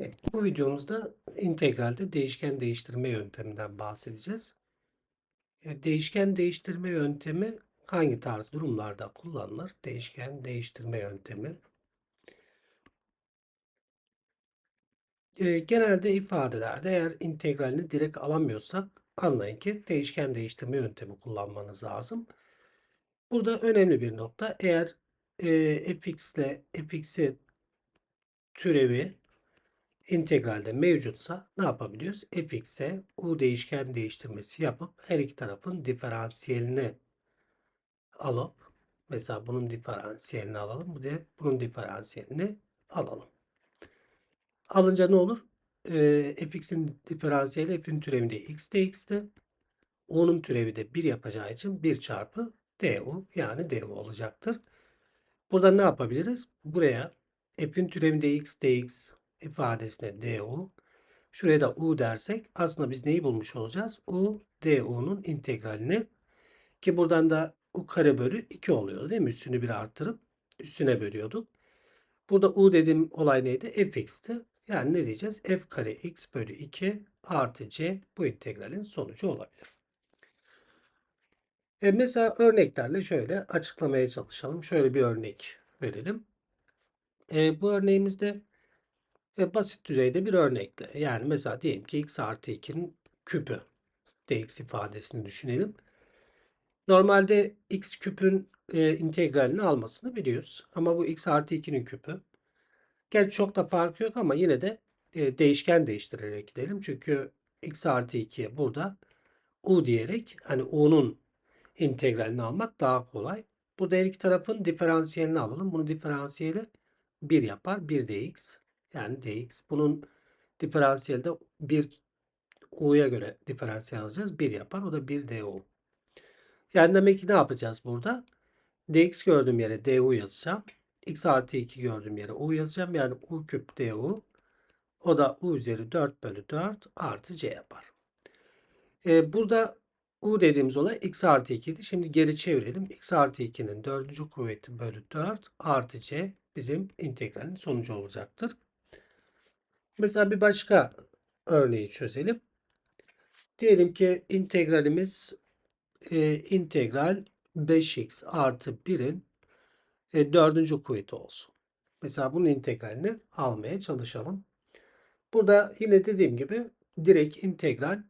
Evet, bu videomuzda integralde değişken değiştirme yönteminden bahsedeceğiz. E, Değişken değiştirme yöntemi hangi tarz durumlarda kullanılır? Değişken değiştirme yöntemi. E, genelde ifadelerde eğer integralini direkt alamıyorsak anlayın ki değişken değiştirme yöntemi kullanmanız lazım. Burada önemli bir nokta eğer e, fx ile fx'i türevi integralde mevcutsa ne yapabiliyoruz? fx'e u değişken değiştirmesi yapıp her iki tarafın diferansiyelini alıp mesela bunun diferansiyelini alalım. Bu da bunun diferansiyelini alalım. Alınca ne olur? Ee, fx'in diferansiyeli f'in türevinde x dx'ti. U'nun türevi de 1 yapacağı için 1 çarpı du yani du olacaktır. Burada ne yapabiliriz? Buraya f'in türevinde x dx ifadesine du. Şuraya da u dersek aslında biz neyi bulmuş olacağız? u du'nun integralini ki buradan da u kare bölü 2 oluyor değil mi? Üstünü bir arttırıp üstüne bölüyorduk. Burada u dediğim olay neydi? fx'ti. Yani ne diyeceğiz? f kare x bölü 2 artı c bu integralin sonucu olabilir. E mesela örneklerle şöyle açıklamaya çalışalım. Şöyle bir örnek verelim. E, bu örneğimizde e, basit düzeyde bir örnekle. Yani mesela diyelim ki x artı 2'nin küpü dx ifadesini düşünelim. Normalde x küpün e, integralini almasını biliyoruz. Ama bu x artı 2'nin küpü. Gerçi çok da farkı yok ama yine de e, değişken değiştirerek gidelim. Çünkü x artı 2'ye burada u diyerek hani u'nun integralini almak daha kolay. Burada her iki tarafın diferansiyelini alalım. Bunu diferansiyeli 1 yapar. 1 dx. Yani dx. Bunun diferansiyeli de 1 u'ya göre diferansiyel alacağız. 1 yapar. O da 1 du. Yani demek ki ne yapacağız burada? dx gördüğüm yere du yazacağım. x artı 2 gördüğüm yere u yazacağım. Yani u küp du. O da u üzeri 4 bölü 4 artı c yapar. Ee, burada u dediğimiz olay x artı 2 idi. Şimdi geri çevirelim. x artı 2'nin 4. kuvveti bölü 4 artı c bizim integralin sonucu olacaktır. Mesela bir başka örneği çözelim. Diyelim ki integralimiz e, integral 5x artı 1'in e, 4. kuvveti olsun. Mesela bunun integralini almaya çalışalım. Burada yine dediğim gibi direkt integral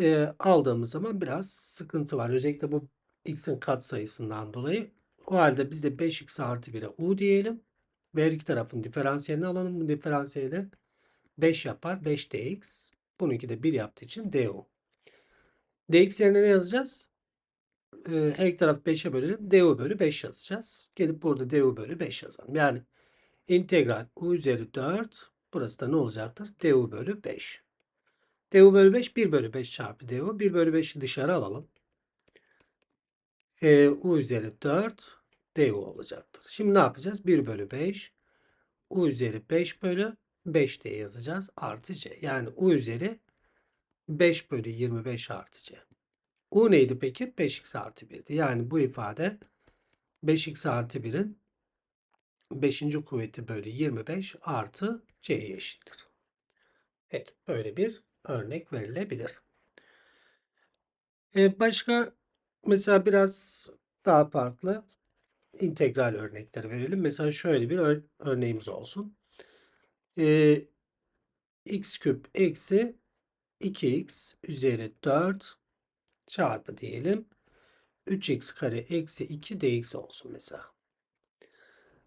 e, aldığımız zaman biraz sıkıntı var. Özellikle bu x'in katsayısından dolayı. O halde biz de 5x artı 1'e u diyelim. Ve iki tarafın diferansiyelini alalım. Bu diferansiyeli 5 yapar. 5 dx. Bununki de 1 yaptığı için du. dx yerine ne yazacağız? Ee, her iki taraf 5'e bölelim. du bölü 5 yazacağız. Gelip burada du bölü 5 yazalım. Yani integral u üzeri 4. Burası da ne olacaktır? du bölü 5. du bölü 5 1 bölü 5 çarpı du. 1 bölü 5'i dışarı alalım. E, u üzeri 4 du olacaktır. Şimdi ne yapacağız? 1 bölü 5 u üzeri 5 bölü 5 diye yazacağız. Artı c. Yani u üzeri 5 bölü 25 artı c. u neydi peki? 5x artı 1'di. Yani bu ifade 5x artı 1'in 5. kuvveti bölü 25 artı c'ye eşittir. Evet böyle bir örnek verilebilir. Ee, başka mesela biraz daha farklı integral örnekleri verelim. Mesela şöyle bir ör örneğimiz olsun. Ee, x küp eksi 2x üzeri 4 çarpı diyelim. 3x kare eksi 2 dx olsun mesela.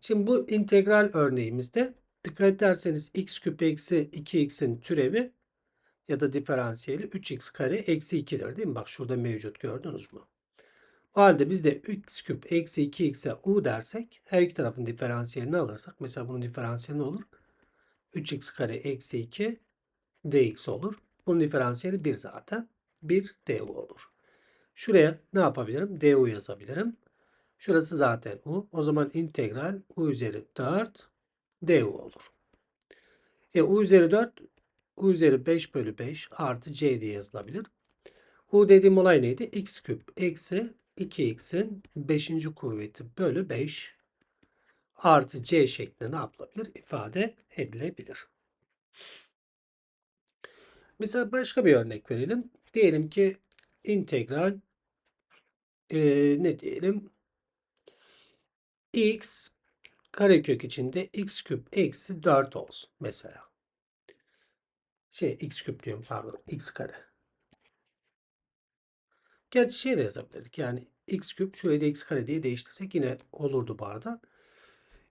Şimdi bu integral örneğimizde dikkat ederseniz x küp eksi 2x'in türevi ya da diferansiyeli 3x kare eksi 2'dir değil mi? Bak şurada mevcut gördünüz mü? O halde biz de x küp eksi 2x'e u dersek her iki tarafın diferansiyelini alırsak mesela bunun diferansiyeli ne olur? 3x kare eksi 2 dx olur. Bunun diferansiyeli 1 zaten. 1 du olur. Şuraya ne yapabilirim? du yazabilirim. Şurası zaten u. O zaman integral u üzeri 4 du olur. E u üzeri 4 u üzeri 5 bölü 5 artı c diye yazılabilir. u dediğim olay neydi? x küp eksi 2x'in 5. kuvveti bölü 5 artı c şeklinde ne yapılabilir? İfade edilebilir. Mesela başka bir örnek verelim. Diyelim ki integral eee, ne diyelim? x karekök içinde x küp eksi 4 olsun mesela. Şey x küp diyorum pardon x kare. Gerçi şey de yazabilirdik yani x küp şurayı da x kare diye değiştirsek yine olurdu bu arada.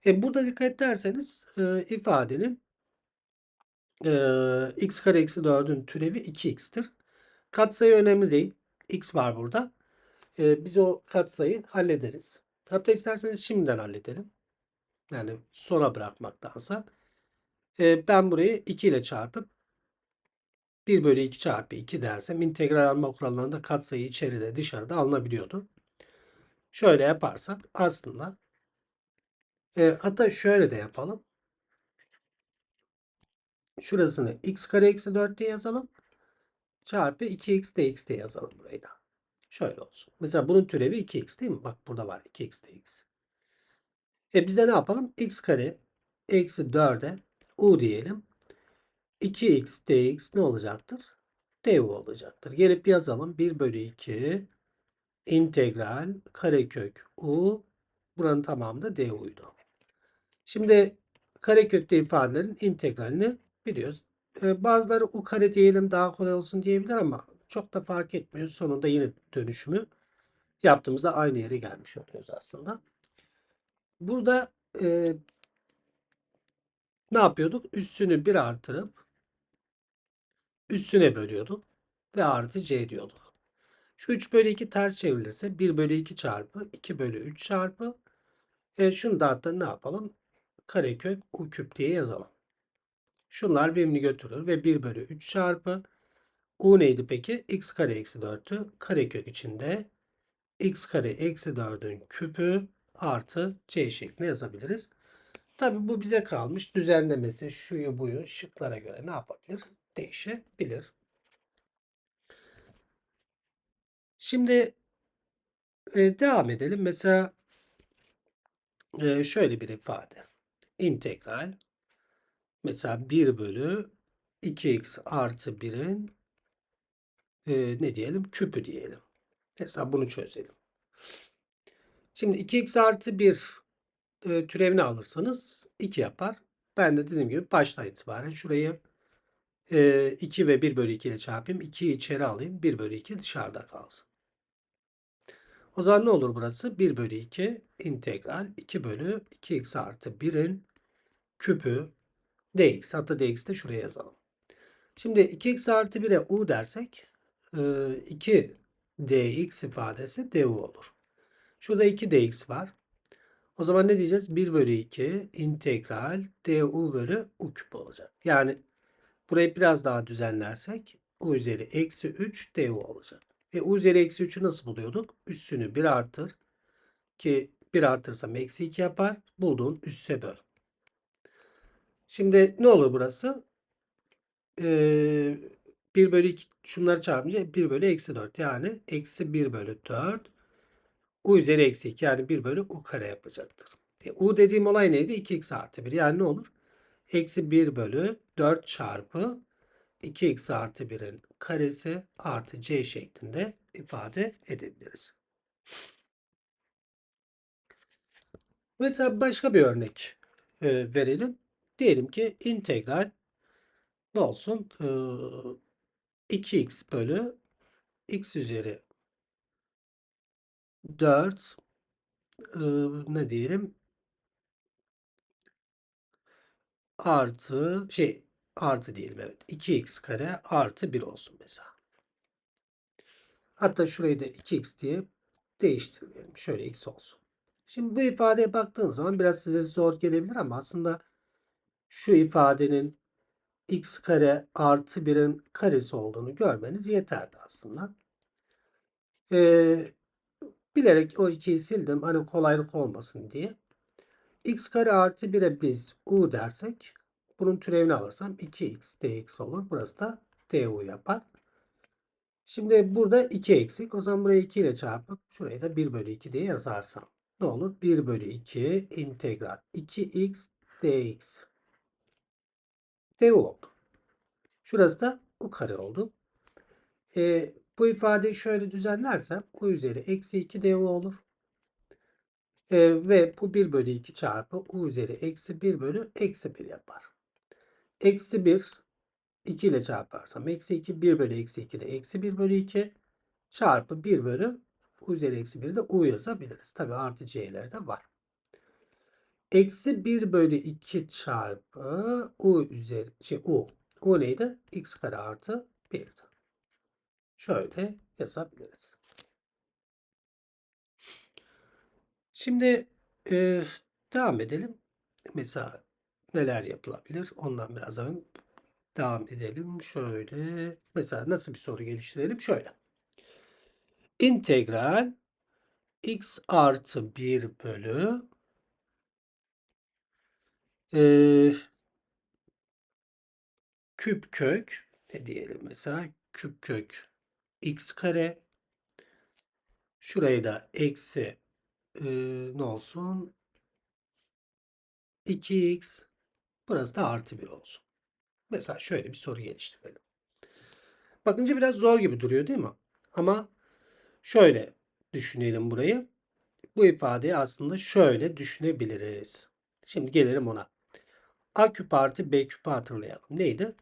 E, burada dikkat ederseniz e, ifadenin e, x kare eksi 4'ün türevi 2x'tir. Katsayı önemli değil. x var burada. E, biz o katsayı hallederiz. Hatta isterseniz şimdiden halledelim. Yani sona bırakmaktansa. E, ben burayı 2 ile çarpıp 1 bölü 2 çarpı 2 dersem integral alma kurallarında katsayı içeride dışarıda alınabiliyordu. Şöyle yaparsak aslında e, hatta şöyle de yapalım. Şurasını x kare eksi 4 diye yazalım. Çarpı 2x dx diye yazalım burayı da. Şöyle olsun. Mesela bunun türevi 2x değil mi? Bak burada var 2x dx. E biz de ne yapalım? x kare eksi 4'e u diyelim. 2x dx ne olacaktır? du olacaktır. Gelip yazalım. 1 bölü 2 integral karekök u buranın tamamı da du'ydu. Şimdi karekökte ifadelerin integralini biliyoruz. Ee, bazıları u kare diyelim daha kolay olsun diyebilir ama çok da fark etmiyor. Sonunda yine dönüşümü yaptığımızda aynı yere gelmiş oluyoruz aslında. Burada e, ne yapıyorduk? Üssünü 1 artırıp üssüne bölüyorduk ve artı c diyorduk. Şu 3 bölü 2 ters çevrilirse 1 bölü 2 çarpı 2 bölü 3 çarpı e, şunu da hatta ne yapalım? Karekök u küp diye yazalım. Şunlar birbirini götürür ve 1 bölü 3 çarpı u neydi peki? x kare eksi 4'ü karekök içinde x kare eksi 4'ün küpü artı c şeklinde yazabiliriz. Tabi bu bize kalmış. Düzenlemesi şuyu buyu şıklara göre ne yapabilir? Değişebilir. Şimdi e, devam edelim. Mesela e, şöyle bir ifade. İntegral mesela 1 bölü 2x artı 1'in e, ne diyelim? Küpü diyelim. Mesela bunu çözelim. Şimdi 2x artı 1 e, türevini alırsanız 2 yapar. Ben de dediğim gibi baştan itibaren şurayı e, 2 ve 1 bölü 2 ile çarpayım. 2'yi içeri alayım. 1 bölü 2 dışarıda kalsın. O zaman ne olur burası? 1 bölü 2 integral 2 bölü 2x artı 1'in küpü dx. Hatta dx de şuraya yazalım. Şimdi 2x artı 1'e u dersek 2 dx ifadesi du olur. Şurada 2 dx var. O zaman ne diyeceğiz? 1 bölü 2 integral du bölü u küp olacak. Yani burayı biraz daha düzenlersek u üzeri eksi 3 du olacak. E u üzeri eksi 3'ü nasıl buluyorduk? Üssünü 1 artır. Ki 1 artırsam eksi 2 yapar. Bulduğun üsse böl. Şimdi ne olur burası? Ee, 1 bölü 2 şunları çarpınca 1 bölü eksi 4. Yani eksi 1 bölü 4 u üzeri eksi 2 yani 1 bölü u kare yapacaktır. E, u dediğim olay neydi? 2x artı 1 yani ne olur? Eksi 1 bölü 4 çarpı 2x artı 1'in karesi artı c şeklinde ifade edebiliriz. Mesela başka bir örnek e, verelim. Diyelim ki integral ne olsun? E, 2x bölü x üzeri 4 e, ne diyelim? Artı şey artı diyelim evet. 2x kare artı 1 olsun mesela. Hatta şurayı da 2x diye değiştirelim. Şöyle x olsun. Şimdi bu ifadeye baktığınız zaman biraz size zor gelebilir ama aslında şu ifadenin x kare artı 1'in karesi olduğunu görmeniz yeterli aslında. Ee, bilerek o 2'yi sildim. Hani kolaylık olmasın diye. X kare artı 1'e biz u dersek bunun türevini alırsam 2x dx olur. Burası da du yapar. Şimdi burada 2 eksik. O zaman burayı 2 ile çarpıp şurayı da 1 bölü 2 diye yazarsam. ne olur? 1 bölü 2 integral 2x dx. d oldu. Şurası da u kare oldu. E, bu ifadeyi şöyle düzenlersem u üzeri eksi 2 du olur. E, ve bu 1 bölü 2 çarpı u üzeri eksi 1 bölü eksi 1 yapar. Eksi 1 2 ile çarparsam eksi 2 1 bölü eksi 2 de eksi 1 bölü 2 çarpı 1 bölü u üzeri eksi 1 de u yazabiliriz. Tabi artı c'ler de var. Eksi 1 bölü 2 çarpı u üzeri şey u. U neydi? x kare artı 1'di. Şöyle yazabiliriz. Şimdi e, devam edelim. Mesela neler yapılabilir? Ondan biraz devam edelim. Şöyle mesela nasıl bir soru geliştirelim? Şöyle. İntegral x artı 1 bölü e, küp kök ne diyelim mesela küp kök x kare şurayı da eksi e, ne olsun 2x burası da artı 1 olsun. Mesela şöyle bir soru geliştirelim. Bakınca biraz zor gibi duruyor değil mi? Ama şöyle düşünelim burayı. Bu ifadeyi aslında şöyle düşünebiliriz. Şimdi gelelim ona. A küp artı B küpü hatırlayalım. Neydi?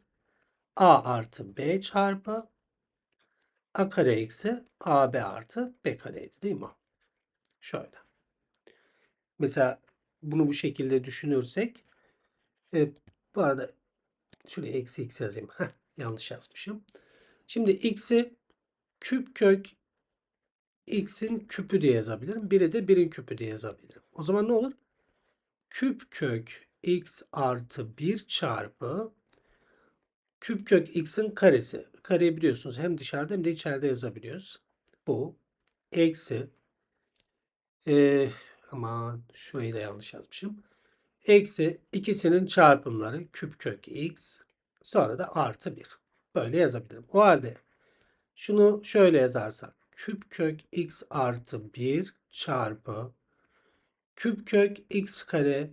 A artı B çarpı A kare eksi AB artı B kareydi değil mi? Şöyle. Mesela bunu bu şekilde düşünürsek e, bu arada şuraya eksi x yazayım. Heh, yanlış yazmışım. Şimdi x'i küp kök x'in küpü diye yazabilirim. Biri de birin küpü diye yazabilirim. O zaman ne olur? Küp kök x artı 1 çarpı küp kök x'in karesi. Kareyi biliyorsunuz hem dışarıda hem de içeride yazabiliyoruz. Bu eksi e, aman şurayı da yanlış yazmışım. Eksi ikisinin çarpımları küp kök x sonra da artı 1. Böyle yazabilirim. O halde şunu şöyle yazarsak küp kök x artı 1 çarpı küp kök x kare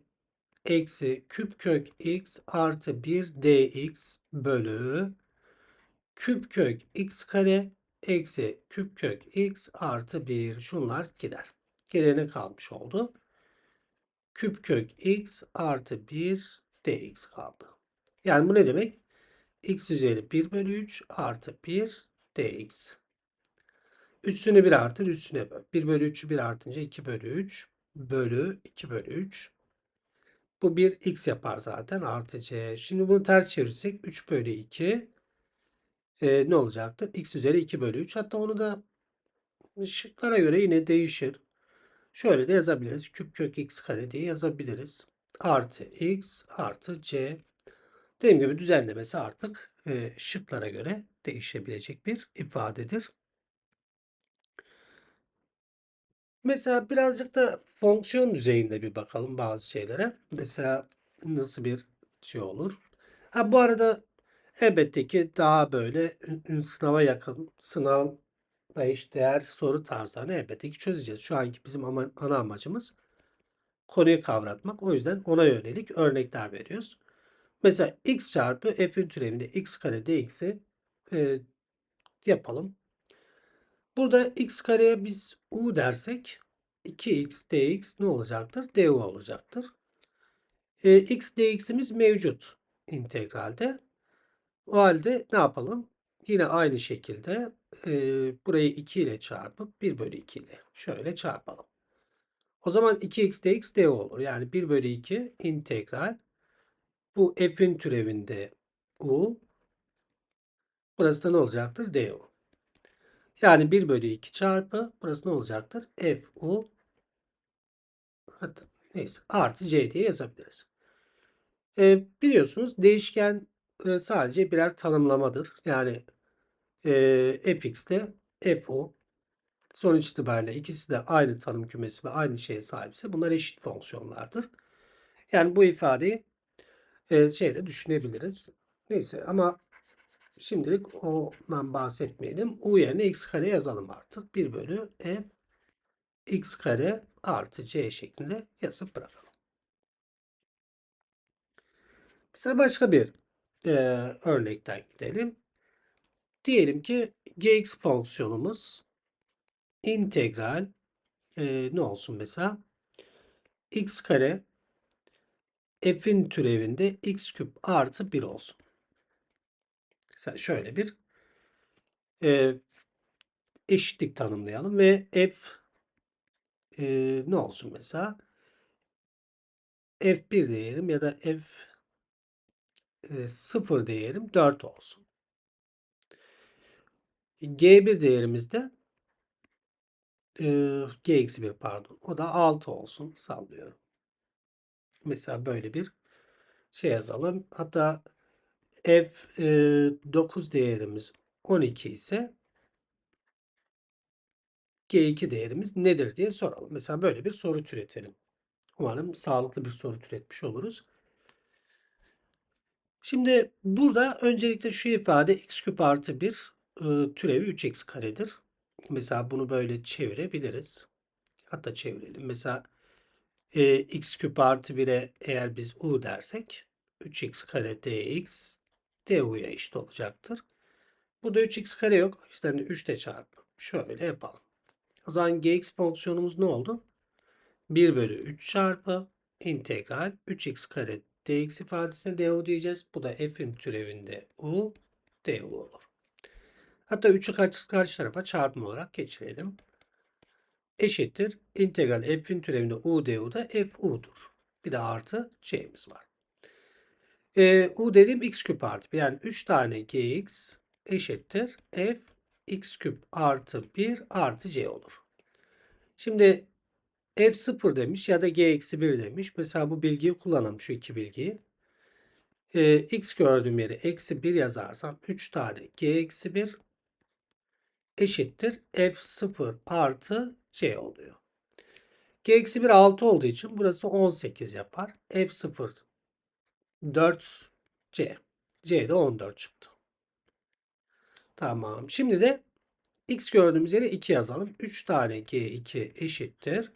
eksi küp kök x artı 1 dx bölü küp kök x kare eksi küp kök x artı 1 şunlar gider. Gelene kalmış oldu. Küp kök x artı 1 dx kaldı. Yani bu ne demek? x üzeri 1 bölü 3 artı 1 dx. Üstüne 1 artır, üstüne böl. 1 bölü 3'ü 1 artınca 2 bölü 3 bölü 2 bölü 3. Bu 1 x yapar zaten artı c. Şimdi bunu ters çevirirsek 3 bölü 2 e, ne olacaktır? x üzeri 2 bölü 3. Hatta onu da şıklara göre yine değişir. Şöyle de yazabiliriz. Küp kök x kare diye yazabiliriz. Artı x artı c. Dediğim gibi düzenlemesi artık e, şıklara göre değişebilecek bir ifadedir. Mesela birazcık da fonksiyon düzeyinde bir bakalım bazı şeylere. Mesela nasıl bir şey olur? Ha bu arada elbette ki daha böyle sınava yakın, sınavda eşdeğer soru tarzlarını elbette ki çözeceğiz. Şu anki bizim ama, ana amacımız konuyu kavratmak. O yüzden ona yönelik örnekler veriyoruz. Mesela x çarpı f'in türevinde x kare dx'i e, yapalım. Burada x kareye biz u dersek 2x dx ne olacaktır? du olacaktır. E, x dx'imiz mevcut integralde. O halde ne yapalım? Yine aynı şekilde e, burayı 2 ile çarpıp 1 bölü 2 ile şöyle çarpalım. O zaman 2x dx du olur. Yani 1 bölü 2 integral bu f'in türevinde u burası da ne olacaktır? du. Yani 1 bölü 2 çarpı burası ne olacaktır? f u hatta neyse artı c diye yazabiliriz. E, biliyorsunuz değişken e, sadece birer tanımlamadır. Yani e, fx ile fu sonuç itibariyle ikisi de aynı tanım kümesi ve aynı şeye sahipse bunlar eşit fonksiyonlardır. Yani bu ifadeyi e, şeyde düşünebiliriz. Neyse ama şimdilik ondan bahsetmeyelim. U yerine x kare yazalım artık. 1 bölü f x kare artı c şeklinde yazıp bırakalım. Mesela başka bir e, örnekten gidelim. Diyelim ki gx fonksiyonumuz integral e, ne olsun mesela x kare f'in türevinde x küp artı 1 olsun. Mesela şöyle bir e, eşitlik tanımlayalım ve f e, ne olsun mesela f1 diyelim ya da f e, 0 diyelim 4 olsun. G1 değerimiz de e, g-1 pardon o da 6 olsun sallıyorum. Mesela böyle bir şey yazalım. Hatta f e, 9 değerimiz 12 ise G2 değerimiz nedir diye soralım. Mesela böyle bir soru türetelim. Umarım sağlıklı bir soru türetmiş oluruz. Şimdi burada öncelikle şu ifade x küp artı 1 türevi 3x karedir. Mesela bunu böyle çevirebiliriz. Hatta çevirelim. Mesela e, x küp artı 1'e eğer biz u dersek 3x kare dx du'ya eşit olacaktır. Burada 3x kare yok. İşte 3 de çarpı. Şöyle yapalım. O zaman gx fonksiyonumuz ne oldu? 1 bölü 3 çarpı integral 3x kare dx ifadesine du diyeceğiz. Bu da f'in türevinde u du olur. Hatta 3'ü karşı, karşı tarafa çarpım olarak geçirelim. Eşittir. integral f'in türevinde u du da f u'dur. Bir de artı c'miz var. E, u dediğim x küp artı 1. Yani 3 tane gx eşittir. f x küp artı 1 artı c olur. Şimdi f0 demiş ya da g eksi 1 demiş. Mesela bu bilgiyi kullanalım şu iki bilgiyi. Ee, x gördüğüm yere eksi 1 yazarsam 3 tane g eksi 1 eşittir f0 artı c oluyor. g eksi 1 6 olduğu için burası 18 yapar. f0 4 c. c de 14 çıktı. Tamam. Şimdi de x gördüğümüz yere 2 yazalım. 3 tane g2 eşittir.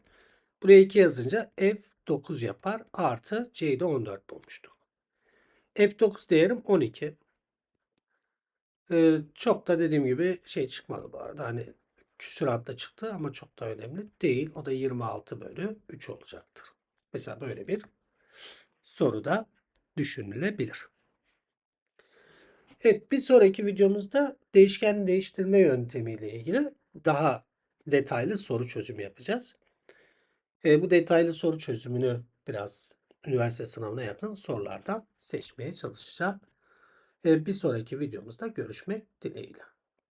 Buraya 2 yazınca f 9 yapar. Artı c'de 14 bulmuştuk. f9 değerim 12. Çok da dediğim gibi şey çıkmadı bu arada. Hani küsuratla çıktı ama çok da önemli değil. O da 26 bölü 3 olacaktır. Mesela böyle bir soruda düşünülebilir. Evet bir sonraki videomuzda değişken değiştirme yöntemiyle ilgili daha detaylı soru çözümü yapacağız. E, bu detaylı soru çözümünü biraz üniversite sınavına yakın sorulardan seçmeye çalışacağım. Bir sonraki videomuzda görüşmek dileğiyle.